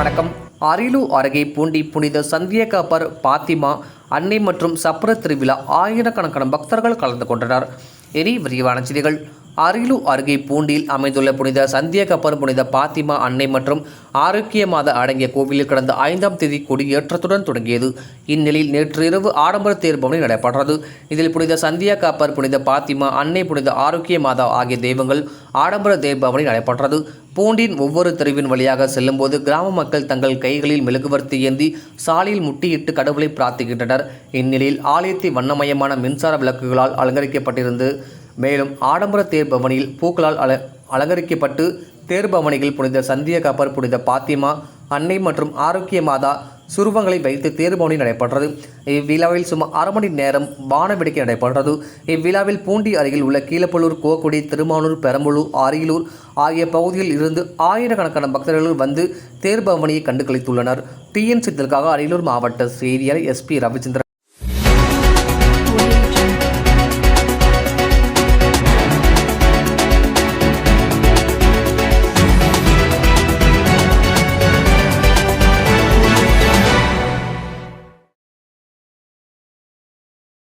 வணக்கம். அரியலூர் அருகே பூண்டி புனித சந்தியகாப்பர் பாத்திமா அன்னை மற்றும் சப்ர திருவிழா ஆயிரக்கணக்கான பக்தர்கள் கலந்து கொண்டனர். இனி விரிவான செய்திகள். அரியலூர் அருகே பூண்டியில் அமைந்துள்ள புனித சந்தியகப்பர் புனித பாத்திமா அன்னை மற்றும் ஆரோக்கிய மாத அடங்கிய கோவிலில் கடந்த ஐந்தாம் தேதி கொடியேற்றத்துடன் தொடங்கியது. இந்நிலையில் நேற்று இரவு ஆடம்பர தேர்பவனி நடைபெற்றது. இதில் புனித சந்தியா காப்பர் புனித பாத்திமா அன்னை புனித ஆரோக்கிய மாதா ஆகிய தெய்வங்கள் ஆடம்பர தேர்பவனி நடைபெற்றது. பூண்டின் ஒவ்வொரு தெருவின் வழியாக செல்லும்போது கிராம மக்கள் தங்கள் கைகளில் மெழுகுவர்த்தி ஏந்தி சாலையில் முட்டியிட்டு கடவுளை பிரார்த்திக்கின்றனர். இந்நிலையில் ஆலயத்தை வண்ணமயமான மின்சார விளக்குகளால் அலங்கரிக்கப்பட்டிருந்து மேலும் ஆடம்பர தேர்பவனியில் பூக்களால் அல அலங்கரிக்கப்பட்டு தேர்பவனியில் புனித சந்திய கப்பர் புனித பாத்திமா அன்னை மற்றும் ஆரோக்கிய மாதா சுருவங்களை வைத்து தேர்பவனி நடைபெற்றது. இவ்விழாவில் சுமார் அரை மணி நேரம் வான வேடிக்கை நடைபெற்றது. இவ்விழாவில் பூண்டி அருகில் உள்ள கீழப்பள்ளூர் கோக்குடி திருமானூர் பெரம்பலூர் அரியலூர் ஆகிய பகுதியில் இருந்து ஆயிரக்கணக்கான பக்தர்கள் வந்து தேர்பவனியை கண்டு கழித்துள்ளனர் டிஎன் சித்தலுக்காக அரியலூர் மாவட்ட செய்தியாளர் எஸ்பி ரவிச்சந்திரன்.